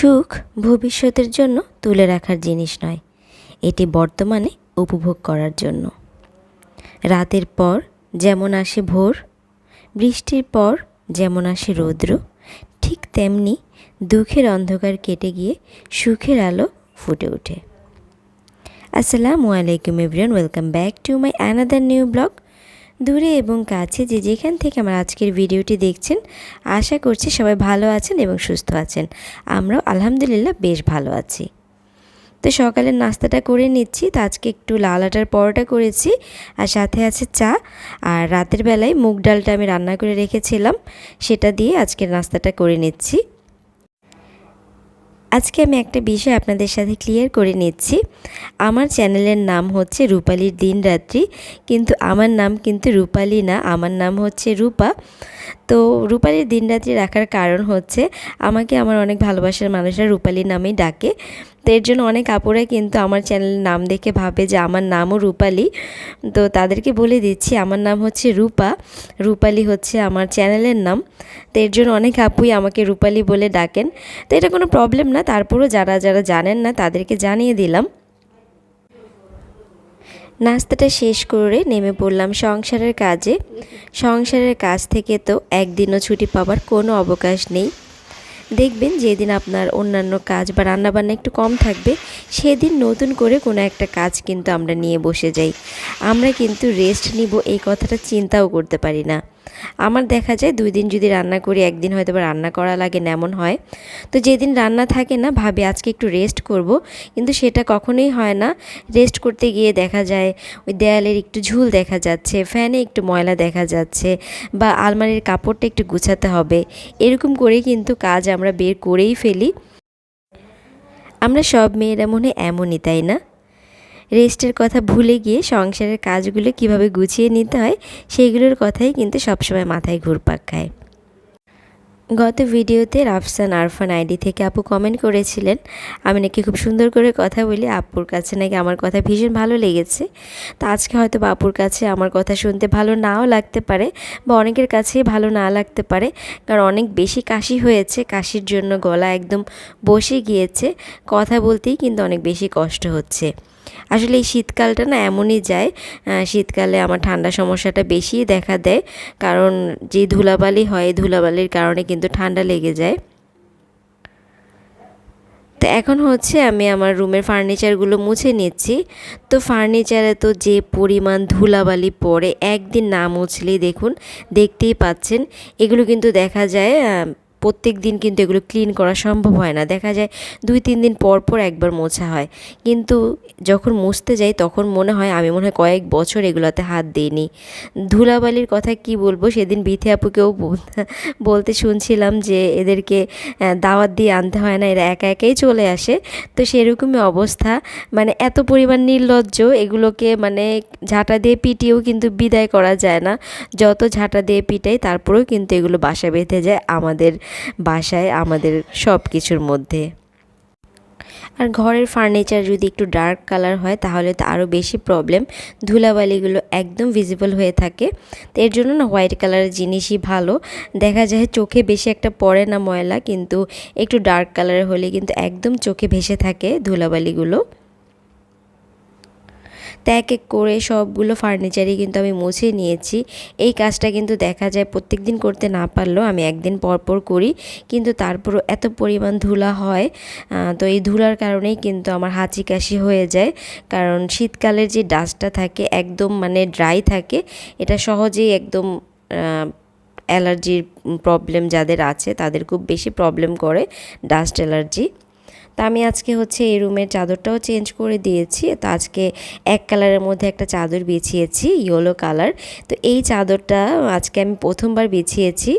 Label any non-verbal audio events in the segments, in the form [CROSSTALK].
সুখ ভবিষ্যতের জন্য তুলে রাখার জিনিস নয়। এটি বর্তমানে উপভোগ করার জন্য। রাতের পর যেমন আসে ভোর, বৃষ্টির পর যেমন আসে রৌদ্র, ঠিক তেমনি দুঃখের অন্ধকার কেটে গিয়ে সুখের আলো ফুটে ওঠে। আসসালামু আলাইকুম everyone, welcome back to my another new blog. দূরে এবং কাছে যে যেখান থেকে আমার আজকের ভিডিওটি দেখছেন, আশা করছি সবাই ভালো আছেন এবং সুস্থ আছেন। আমরাও আলহামদুলিল্লাহ বেশ ভালো আছি। তো সকালের নাস্তাটা করে নিচ্ছি, তো আজকে একটু লাল আটার পরোটা করেছি আর সাথে আছে চা। আর রাতের বেলায় মুগ ডালটা আমি রান্না করে রেখেছিলাম, সেটা দিয়ে আজকের নাস্তাটা করে নিচ্ছি। আজকে আমি একটা বিষয় আপনাদের সাথে ক্লিয়ার করে নিচ্ছি। আমার চ্যানেলের নাম হচ্ছে রূপালির দিন রাত্রি, কিন্তু আমার নাম কিন্তু রূপালি না, আমার নাম হচ্ছে রূপা। তো রূপালির দিন রাত্রি রাখার কারণ হচ্ছে, আমাকে আমার অনেক ভালোবাসার মানুষরা রূপালি নামেই ডাকে। তো এর জন্য অনেক আপুরা কিন্তু আমার চ্যানেলের নাম দেখে ভাবে যে আমার নামও রূপালি। তো তাদেরকে বলে দিচ্ছি, আমার নাম হচ্ছে রূপা। রূপালি হচ্ছে আমার চ্যানেলের নাম। তো এর জন্য অনেক আপুই আমাকে রূপালি বলে ডাকেন। তো এটা কোনো প্রবলেম না, তারপরও যারা যারা জানেন না, তাদেরকে জানিয়ে দিলাম। নাস্তাটা শেষ করে নেমে পড়লাম সংসারের কাজে। সংসারের কাজ থেকে তো একদিনও ছুটি পাওয়ার কোনো অবকাশ নেই। দেখবেন যেদিন আপনার অন্যান্য কাজ বা রান্নাবান্না একটু কম থাকবে, সেদিন নতুন করে কোনো একটা কাজ কিন্তু আমরা নিয়ে বসে যাই। আমরা কিন্তু রেস্ট নিব, এই কথাটা চিন্তাও করতে পারি না। আমার দেখা যায় দুই দিন যদি রান্না করি, একদিন হয়তো বা রান্না করা লাগে এমন হয়। তো যেদিন রান্না থাকে না, ভাবে আজকে একটু রেস্ট করব, কিন্তু সেটা কখনোই হয় না। রেস্ট করতে গিয়ে দেখা যায় ওই দেয়ালের একটু ঝুল দেখা যাচ্ছে ফ্যানে একটু ময়লা দেখা যাচ্ছে, বা আলমারির কাপড়টা একটু গুছাতে হবে। এরকম করে কিন্তু কাজ আমরা বের করেই ফেলি। আমরা সব মেয়েরা মনে এমনই, তাই না? রেস্টের কথা ভুলে গিয়ে সংসারের কাজগুলো কীভাবে গুছিয়ে নিতে হয় সেইগুলোর কথাই কিন্তু সবসময় মাথায় ঘুরপাক খায়। গত ভিডিওতে রাফসান আরফান আইডি থেকে আপু কমেন্ট করেছিলেন, আমি নাকি খুব সুন্দর করে কথা বলি, আপুর কাছে নাকি আমার কথা ভীষণ ভালো লেগেছে। তো আজকে হয়তো আপুর কাছে আমার কথা শুনতে ভালো নাও লাগতে পারে বা অনেকের কাছেই ভালো না লাগতে পারে। কারণ অনেক বেশি কাশি হয়েছে, কাশির জন্য গলা একদম বসে গিয়েছে। কথা বলতেই কিন্তু অনেক বেশি কষ্ট হচ্ছে। আসলে এই শীতকালটা না এমনই যায় শীতকালে আমার ঠান্ডা সমস্যাটা বেশি দেখা দেয়। কারণ যে ধুলাবালি হয় ধুলাবালির কারণে কিন্তু ঠান্ডা লেগে যায়। তো এখন হচ্ছে আমি আমার রুমের ফার্নিচারগুলো মুছে নিচ্ছি। তো ফার্নিচারে তো যে পরিমাণ ধুলাবালি পড়ে, একদিন না মুছলেই দেখুন, দেখতেই পাচ্ছেন। এগুলো কিন্তু দেখা যায় প্রত্যেক দিন কিন্তু এগুলো ক্লিন করা সম্ভব হয় না। দেখা যায় দুই, তিন দিন পর পর একবার মোছা হয়। কিন্তু যখন মুছতে যাই তখন মনে হয় আমি মনে হয় কয়েক বছর এগুলোতে হাত দিইনি। ধুলাবালির কথা কি বলব? সেদিন বিথে আপুকেও [LAUGHS] বলতে শুনছিলাম যে এদেরকে দাওয়াত দিয়ে আনতে হয় না, এরা একা একাই চলে আসে। তো সেরকমই অবস্থা। মানে এত পরিমাণ নির্লজ্জ, এগুলোকে মানে ঝাঁটা দিয়ে পিটিয়েও কিন্তু বিদায় করা যায় না। যত ঝাঁটা দিয়ে পিটাই তারপরেও কিন্তু এগুলো বাসা বেঁধে যায় আমাদের বাসায় আমাদের সব কিছুর মধ্যে। আর ঘরের ফার্নিচার যদি একটু ডার্ক কালার হয়, তাহলে তো আরও বেশি প্রবলেম ধুলাবালিগুলো একদম ভিজিবল হয়ে থাকে। তো এর জন্য না হোয়াইট কালারের জিনিসই ভালো। দেখা যায় চোখে বেশি একটা পড়ে না ময়লা, কিন্তু একটু ডার্ক কালারের হলে কিন্তু একদম চোখে ভেসে থাকে ধুলাবালিগুলো। তো এক করে সবগুলো ফার্নিচারই কিন্তু আমি মুছে নিয়েছি। এই কাজটা কিন্তু দেখা যায় প্রত্যেক দিন করতে না পারলেও আমি একদিন পর পর করি। কিন্তু তারপরও এত পরিমাণ ধুলা হয় তো এই ধুলার কারণেই কিন্তু আমার হাঁচি কাশি হয়ে যায়। কারণ শীতকালের যে ডাস্টটা থাকে, একদম মানে ড্রাই থাকে, এটা সহজেই একদম অ্যালার্জির প্রবলেম যাদের আছে, তাদের খুব বেশি প্রবলেম করে ডাস্ট অ্যালার্জি তা আমি আজকে হচ্ছে এই রুমের চাদরটাও চেঞ্জ করে দিয়েছি। তো আজকে এক কালারের মধ্যে একটা চাদর বিছিয়েছি ইয়েলো কালার তো এই চাদরটা আজকে আমি প্রথমবার বিছিয়েছি।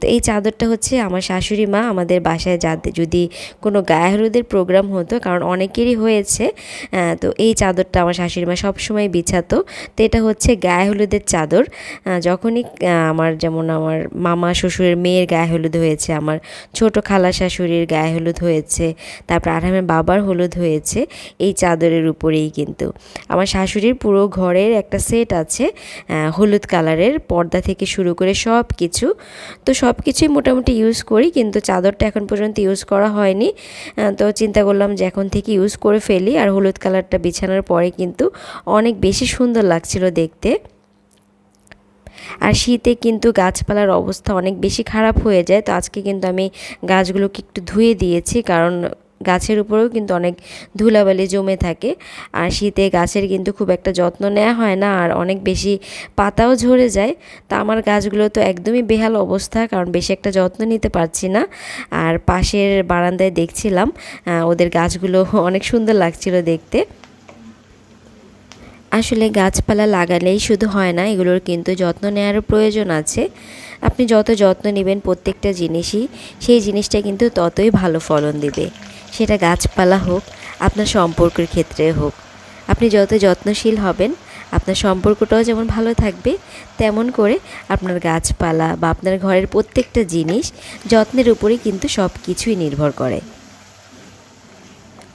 তো এই চাদরটা হচ্ছে আমার শাশুড়ি মা আমাদের বাসায় যাতে যদি কোনো গায়ে হলুদের প্রোগ্রাম হতো, কারণ অনেকেরই হয়েছে। তো এই চাদরটা আমার শাশুড়ি মা সবসময় বিছাতো। তো এটা হচ্ছে গায়ে হলুদের চাদর যখনই আমার যেমন আমার মামা শ্বশুরের মেয়ের গায়ে হলুদ হয়েছে, আমার ছোট খালা শাশুড়ির গায়ে হলুদ হয়েছে তারপর আরহামের বাবার হলুদ হয়েছে, এই চাদরের উপরেই কিন্তু। আমার শাশুড়ির পুরো ঘরের একটা সেট আছে হলুদ কালারের, পর্দা থেকে শুরু করে সব কিছু তো সব কিছুই মোটামুটি ইউজ করি, কিন্তু চাদরটা এখন পর্যন্ত ইউজ করা হয়নি। তো চিন্তা করলাম যে এখন থেকে ইউজ করে ফেলি, আর হলুদ কালারটা বিছানোর পরে কিন্তু অনেক বেশি সুন্দর লাগছিল দেখতে। আর শীতে কিন্তু গাছপালার অবস্থা অনেক বেশি খারাপ হয়ে যায়, তো আজকে কিন্তু আমি গাছগুলোকে একটু ধুয়ে দিয়েছি, কারণ গাছের উপরেও কিন্তু অনেক ধুলাবালি জমে থাকে। আর শীতে গাছের কিন্তু খুব একটা যত্ন নেওয়া হয় না আর অনেক বেশি পাতাও ঝরে যায়। তা আমার গাছগুলো তো একদমই বেহাল অবস্থা, কারণ বেশি একটা যত্ন নিতে পারছি না। আর পাশের বারান্দায় দেখছিলাম ওদের গাছগুলো [LAUGHS] অনেক সুন্দর লাগছিল দেখতে। আসলে গাছপালা লাগালেই শুধু হয় না, এগুলোর কিন্তু যত্ন নেওয়ারও প্রয়োজন আছে। আপনি যত যত্ন নেবেন প্রত্যেকটা জিনিসই, সেই জিনিসটা কিন্তু ততই ভালো ফলন দিবে। সেটা গাছপালা হোক, আপনার সম্পর্কের ক্ষেত্রে হোক। আপনি যত যত্নশীল হবেন, আপনার সম্পর্কটাও যেমন ভালো থাকবে, তেমন করে আপনার গাছপালা বা আপনার ঘরের প্রত্যেকটা জিনিস যত্নের উপরেই কিন্তু সব কিছুই নির্ভর করে।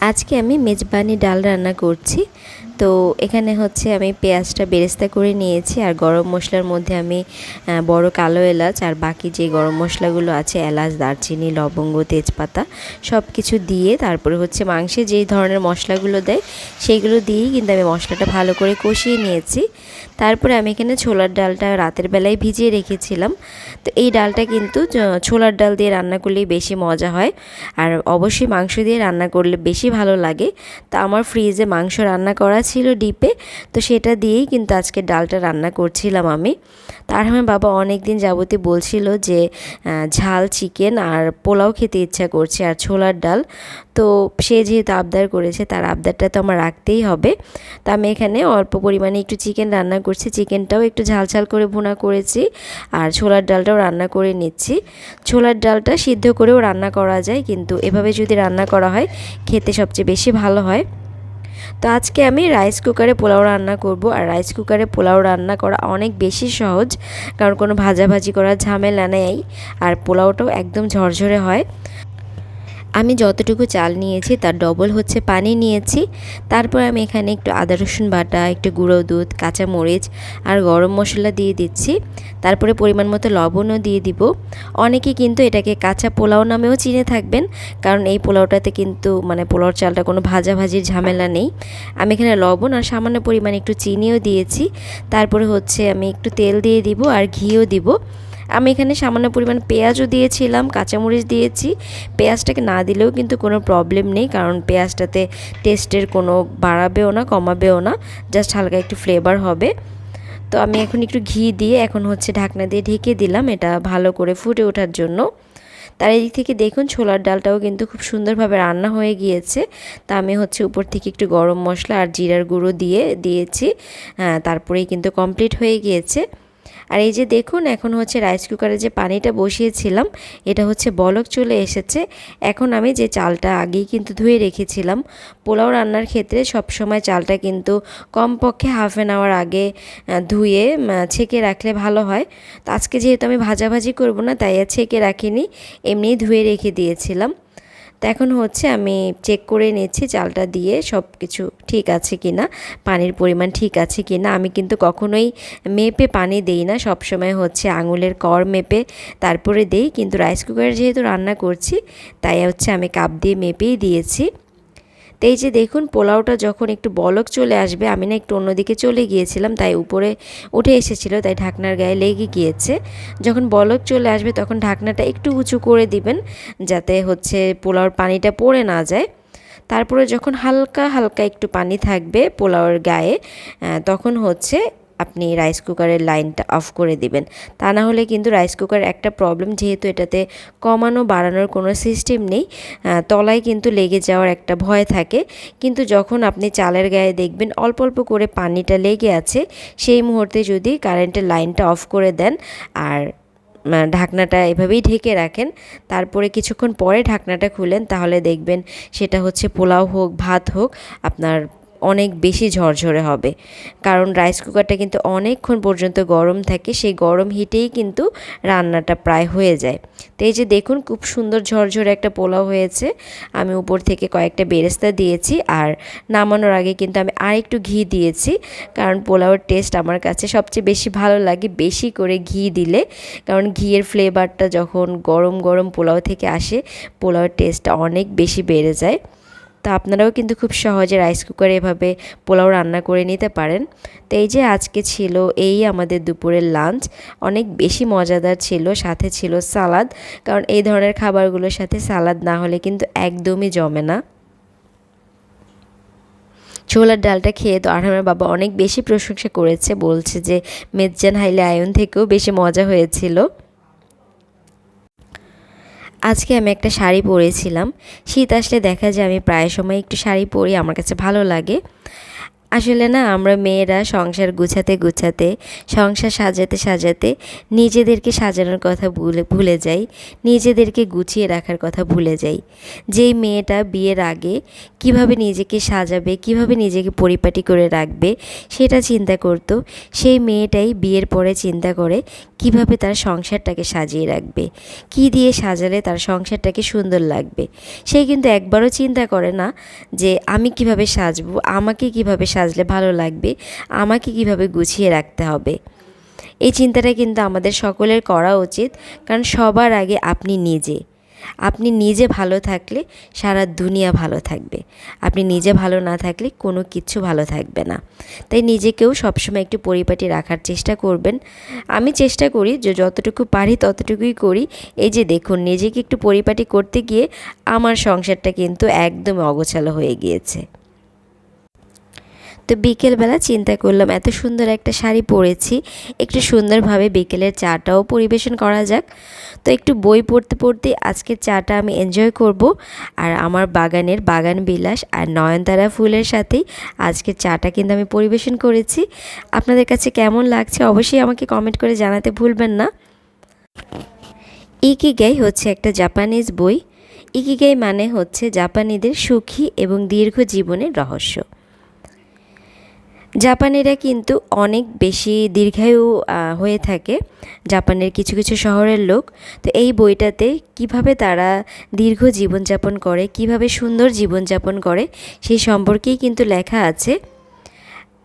আজকে আমি মেজবানি ডাল রান্না করছি। তো এখানে হচ্ছে আমি পেঁয়াজটা বেরেস্তা করে নিয়েছি আর গরম মশলার মধ্যে আমি বড় কালো এলাচ আর বাকি যে গরম মশলাগুলো আছে, এলাচ, দারচিনি, লবঙ্গ, তেজপাতা সব কিছু দিয়ে তারপরে হচ্ছে মাংসে যেই ধরনের মশলাগুলো দেয়, সেইগুলো দিয়েই কিন্তু আমি মশলাটা ভালো করে কষিয়ে নিয়েছি। তারপরে আমি এখানে ছোলার ডালটা রাতের বেলায় ভিজিয়ে রেখেছিলাম। তো এই ডালটা কিন্তু ছোলার ডাল দিয়ে রান্না করলেই বেশি মজা হয়। আর অবশ্যই মাংস দিয়ে রান্না করলে বেশি ভালো লাগে। তো আমার ফ্রিজে মাংস রান্না করা ছিল ডিপে, তো সেটা দিয়েই কিন্তু আজকে ডালটা রান্না করছিলাম আমি। তার আমার বাবা অনেক দিন যাবতীয় বলছিল যে ঝাল চিকেন আর পোলাও খেতে ইচ্ছা করছে, আর ছোলার ডাল। তো সে যেহেতু আবদার করেছে, তার আবদারটা তো আমার রাখতেই হবে। তো আমি এখানে অল্প পরিমাণে একটু চিকেন রান্না করছি। চিকেনটাও একটু ঝাল ঝাল করে ভুনা করেছি আর ছোলার ডালটাও রান্না করে নিচ্ছি। ছোলার ডালটা সিদ্ধ করেও রান্না করা যায়, কিন্তু এভাবে যদি রান্না করা হয়, খেতে সবচেয়ে বেশি ভালো হয়। তো আজকে আমি রাইস কুকারে পোলাও রান্না করব, আর রাইস কুকারে পোলাও রান্না করা অনেক বেশি সহজ, কারণ কোনো ভাজাভাজি করার ঝামেলা নেই, আর পোলাওটাও একদম ঝরঝরে হয়। আমি যতটুকু চাল নিয়েছি তার ডবল হচ্ছে পানি নিয়েছি। তারপর আমি এখানে একটু আদা, রসুন বাটা, একটু গুঁড়ো দুধ, কাঁচা মরিচ আর গরম মশলা দিয়ে দিচ্ছি। তারপরে পরিমাণ মতো লবণও দিয়ে দিব। অনেকে কিন্তু এটাকে কাঁচা পোলাও নামেও চিনে থাকবেন, কারণ এই পোলাওটাতে কিন্তু মানে পোলাওর চালটা কোনো ভাজাভাজির ঝামেলা নেই। আমি এখানে লবণ আর সামান্য পরিমাণে একটু চিনিও দিয়েছি। তারপরে হচ্ছে আমি একটু তেল দিয়ে দিব আর ঘিও দিব। আমি এখানে সামান্য পরিমাণ পেঁয়াজও দিয়েছিলাম কাঁচামরিচ দিয়েছি। পেঁয়াজটাকে না দিলেও কিন্তু কোনো প্রবলেম নেই কারণ পেঁয়াজটাতে টেস্টের কোনো বাড়াবেও না কমাবেও না জাস্ট হালকা একটু ফ্লেভার হবে। তো আমি এখন একটু ঘি দিয়ে এখন হচ্ছে ঢাকনা দিয়ে ঢেকে দিলাম এটা ভালো করে ফুটে ওঠার জন্য। তার এদিক থেকে দেখুন ছোলার ডালটাও কিন্তু খুব সুন্দরভাবে রান্না হয়ে গিয়েছে। তা আমি হচ্ছে উপর থেকে একটু গরম মশলা আর জিরার গুঁড়ো দিয়ে দিয়েছি। হ্যাঁ, তারপরেই কিন্তু কমপ্লিট হয়ে গিয়েছে। আর এই যে দেখুন, এখন হচ্ছে রাইস কুকারে যে পানিটা বসিয়েছিলাম, এটা হচ্ছে বলক চলে এসেছে। এখন আমি যে চালটা আগেই কিন্তু ধুয়ে রেখেছিলাম, পোলাও রান্নার ক্ষেত্রে সবসময় চালটা কিন্তু কমপক্ষে হাফ অ্যান আওয়ার আগে ধুয়ে ছেঁকে রাখলে ভালো হয়। তো আজকে যেহেতু আমি ভাজাভাজি করব না, তাই আর ছেঁকে রাখিনি, এমনিই ধুয়ে রেখে দিয়েছিলাম। তো এখন হচ্ছে আমি চেক করে নিচ্ছি চালটা দিয়ে সব কিছু ঠিক আছে কি না পানির পরিমাণ ঠিক আছে কি না আমি কিন্তু কখনোই মেপে পানি দেই না সব সময় হচ্ছে আঙুলের কর মেপে তারপরে দেই। কিন্তু রাইস কুকারে যেহেতু রান্না করছি, তাই হচ্ছে আমি কাপ দিয়ে মেপেই দিয়েছি। তো এই যে দেখুন, পোলাওটা যখন একটু বলক চলে আসবে, আমি না একটু অন্যদিকে চলে গিয়েছিলাম, তাই উপরে উঠে এসেছিল, তাই ঢাকনার গায়ে লেগে গিয়েছে। যখন বলক চলে আসবে, তখন ঢাকনাটা একটু উঁচু করে দিবেন, যাতে হচ্ছে পোলাওর পানিটা পড়ে না যায়। তারপরে যখন হালকা হালকা একটু পানি থাকবে পোলাওয়ের গায়ে তখন হচ্ছে আপনি রাইস কুকারের লাইনটা অফ করে দিবেন। তা না হলে কিন্তু রাইস কুকার একটা প্রবলেম যেহেতু এটাতে কমানো, বাড়ানোর কোনো সিস্টেম নেই তলায় কিন্তু লেগে যাওয়ার একটা ভয় থাকে। কিন্তু যখন আপনি চালের গায়ে দেখবেন, অল্প অল্প করে পানিটা লেগে আছে, সেই মুহূর্তে যদি কারেন্টের লাইনটা অফ করে দেন আর ঢাকনাটা এভাবেই ঢেকে রাখেন, তারপরে কিছুক্ষণ পরে ঢাকনাটা খুলেন, তাহলে দেখবেন সেটা হচ্ছে পোলাও হোক, ভাত হোক, আপনার অনেক বেশি ঝরঝরে হবে। কারণ রাইস কুকারটা কিন্তু অনেকক্ষণ পর্যন্ত গরম থাকে, সেই গরম হিটেই কিন্তু রান্নাটা প্রায় হয়ে যায়। তো এই যে দেখুন, খুব সুন্দর ঝরঝরে একটা পোলাও হয়েছে। আমি উপর থেকে কয়েকটা বেরেস্তা দিয়েছি আর নামানোর আগে কিন্তু আমি আরেকটু ঘি দিয়েছি। কারণ পোলাওয়ের টেস্ট আমার কাছে সবচেয়ে বেশি ভালো লাগে বেশি করে ঘি দিলে। কারণ ঘিয়ের ফ্লেভারটা যখন গরম গরম পোলাও থেকে আসে, পোলাওয়ের টেস্টটা অনেক বেশি বেড়ে যায়। তো আপনারাও কিন্তু খুব সহজে রাইস কুকারে এভাবে পোলাও রান্না করে নিতে পারেন। তো এই যে আজকে ছিল এই আমাদের দুপুরের লাঞ্চ অনেক বেশি মজাদার ছিল, সাথে ছিল সালাদ কারণ এই ধরনের খাবারগুলোর সাথে সালাদ না হলে কিন্তু একদমই জমে না। ছোলার ডালটা খেয়ে তো আরহামের বাবা অনেক বেশি প্রশংসা করেছে, বলছে যে মেজ্জান হাইলে আয়ন থেকেও বেশি মজা হয়েছিল। আজকে আমি একটা শাড়ি পরেছিলাম। শীত আসলে দেখা যায় আমি প্রায় সময় একটু শাড়ি পরি, আমার কাছে ভালো লাগে। আসলে না, আমরা মেয়েরা সংসার গুছাতে গুছাতে, সংসার সাজাতে সাজাতে নিজেদেরকে সাজানোর কথা ভুলে ভুলে যাই, নিজেদেরকে গুছিয়ে রাখার কথা ভুলে যাই। যেই মেয়েটা বিয়ের আগে কীভাবে নিজেকে সাজাবে, কীভাবে নিজেকে পরিপাটি করে রাখবে, সেটা চিন্তা করতো। সেই মেয়েটাই বিয়ের পরে চিন্তা করে কীভাবে তার সংসারটাকে সাজিয়ে রাখবে? কি দিয়ে সাজালে তার সংসারটাকে সুন্দর লাগবে? সে কিন্তু একবারও চিন্তা করে না যে আমি কীভাবে সাজবো, আমাকে কীভাবে সাজলে ভালো লাগবে, আমাকে কীভাবে গুছিয়ে রাখতে হবে। এই চিন্তাটা কিন্তু আমাদের সকলের করা উচিত, কারণ সবার আগে আপনি নিজে। আপনি নিজে ভালো থাকলে সারা দুনিয়া ভালো থাকবে। আপনি নিজে ভালো না থাকলে কোনো কিছু ভালো থাকবে না। তাই নিজেকেও সবসময় একটু পরিপাটি রাখার চেষ্টা করবেন। আমি চেষ্টা করি যে যতটুকু পারি ততটুকুই করি। এই যে দেখুন, নিজেকে একটু পরিপাটি করতে গিয়ে আমার সংসারটা কিন্তু একদম অগোছালো হয়ে গিয়েছে। তো বিকেলবেলা চিন্তা করলাম, এত সুন্দর একটা শাড়ি পরেছি, একটু সুন্দরভাবে বিকেলের চাটাও পরিবেশন করা যাক। তো একটু বই পড়তে পড়তে আজকে চাটা আমি এনজয় করব, আর আমার বাগানের বাগান বিলাস আর নয়নতারা ফুলের সাথেই আজকে চাটা কিন্তু আমি পরিবেশন করেছি। আপনাদের কাছে কেমন লাগছে অবশ্যই আমাকে কমেন্ট করে জানাতে ভুলবেন না। ইকিগাই হচ্ছে একটা জাপানিজ বই। ইকিগাই মানে হচ্ছে জাপানিদের সুখী এবং দীর্ঘ জীবনের রহস্য। জাপানিরা কিন্তু অনেক বেশি দীর্ঘায়ু হয়ে থাকে। জাপানের কিছু কিছু শহরের লোক। তো এই বইটাতে কীভাবে তারা দীর্ঘ জীবনযাপন করে, কীভাবে সুন্দর জীবনযাপন করে সেই সম্পর্কেই কিন্তু লেখা আছে।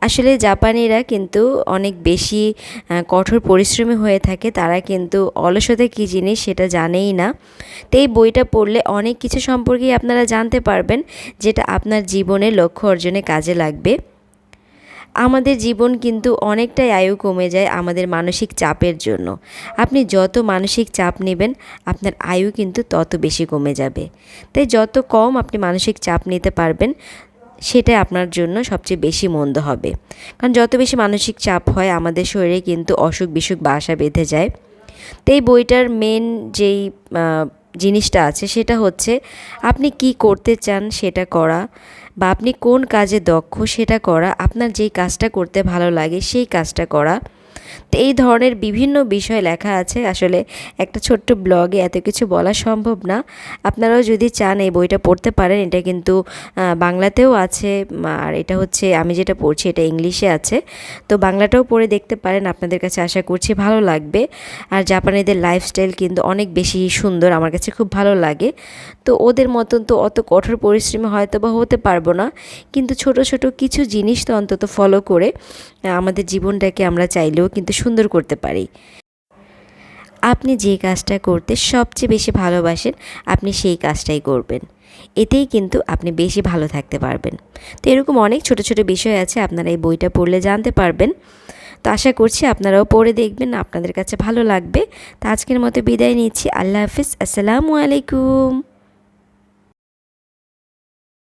আসলে জাপানিরা কিন্তু অনেক বেশি কঠোর পরিশ্রমী হয়ে থাকে। তারা কিন্তু অলসতা কী জিনিস সেটা জানেই না। তো এই বইটা পড়লে অনেক কিছু সম্পর্কেই আপনারা জানতে পারবেন, যেটা আপনার জীবনে লক্ষ্য অর্জনে কাজে লাগবে। আমাদের জীবন কিন্তু অনেকটাই আয়ু কমে যায় আমাদের মানসিক চাপের জন্য। আপনি যত মানসিক চাপ নেবেন, আপনার আয়ু কিন্তু তত বেশি কমে যাবে। তাই যত কম আপনি মানসিক চাপ নিতে পারবেন, সেটাই আপনার জন্য সবচেয়ে বেশি মন্দ হবে। কারণ যত বেশি মানসিক চাপ হয়, আমাদের শরীরে কিন্তু অসুখ বিসুখ বাসা বেঁধে যায়। তো এই বইটার মেন যেই জিনিসটা আছে, সেটা হচ্ছে আপনি কি করতে চান সেটা করা। বা আপনি কোন কাজে দক্ষ সেটা করা, আপনার যেই কাজটা করতে ভালো লাগে সেই কাজটা করা। তো এই ধরনের বিভিন্ন বিষয় লেখা আছে। আসলে একটা ছোট্ট ব্লগে এত কিছু বলা সম্ভব না। আপনারাও যদি চান এই বইটা পড়তে পারেন, এটা কিন্তু বাংলাতেও আছে। আর এটা হচ্ছে, আমি যেটা পড়ছি এটা ইংলিশে আছে। তো বাংলাটাও পড়ে দেখতে পারেন, আপনাদের কাছে আশা করছি ভালো লাগবে। আর জাপানিদের লাইফস্টাইল কিন্তু অনেক বেশি সুন্দর, আমার কাছে খুব ভালো লাগে। তো ওদের মতন তো অত কঠোর পরিশ্রমী হয়তো বা হতে পারব না। কিন্তু ছোট ছোট কিছু জিনিস তো অন্তত ফলো করে আমাদের জীবনটাকে আমরা চাইলেও কিন্তু সুন্দর করতে পারি। আপনি যে কাজটা করতে সবচেয়ে বেশি ভালোবাসেন, আপনি সেই কাজটাই করবেন। এতেই কিন্তু আপনি বেশি ভালো থাকতে পারবেন। তো এরকম অনেক ছোট ছোট বিষয় আছে, আপনারা এই বইটা পড়লে জানতে পারবেন। তো আশা করছি আপনারাও পড়ে দেখবেন, আপনাদের কাছে ভালো লাগবে। তো আজকের মতো বিদায় নিচ্ছি, আল্লাহ হাফিজ, আসসালামু আলাইকুম।